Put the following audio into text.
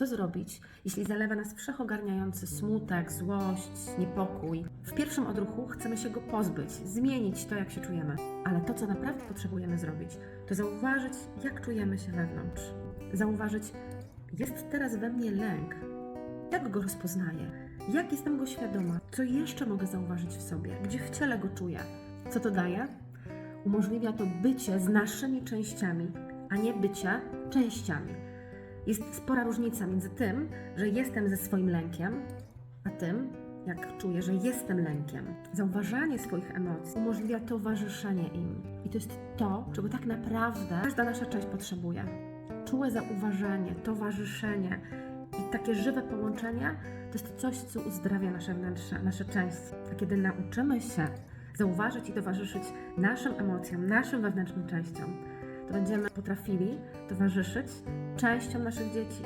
Co zrobić, jeśli zalewa nas wszechogarniający smutek, złość, niepokój? W pierwszym odruchu chcemy się go pozbyć, zmienić to, jak się czujemy. Ale to, co naprawdę potrzebujemy zrobić, to zauważyć, jak czujemy się wewnątrz. Zauważyć, jest teraz we mnie lęk. Jak go rozpoznaję? Jak jestem go świadoma? Co jeszcze mogę zauważyć w sobie? Gdzie w ciele go czuję? Co to daje? Umożliwia to bycie z naszymi częściami, a nie bycie częściami. Jest spora różnica między tym, że jestem ze swoim lękiem, a tym, jak czuję, że jestem lękiem. Zauważanie swoich emocji umożliwia towarzyszenie im. I to jest to, czego tak naprawdę każda nasza część potrzebuje. Czułe zauważenie, towarzyszenie i takie żywe połączenie to jest coś, co uzdrawia nasze wnętrze, nasze części. A kiedy nauczymy się zauważyć i towarzyszyć naszym emocjom, naszym wewnętrznym częściom, będziemy potrafili towarzyszyć częściom naszych dzieci.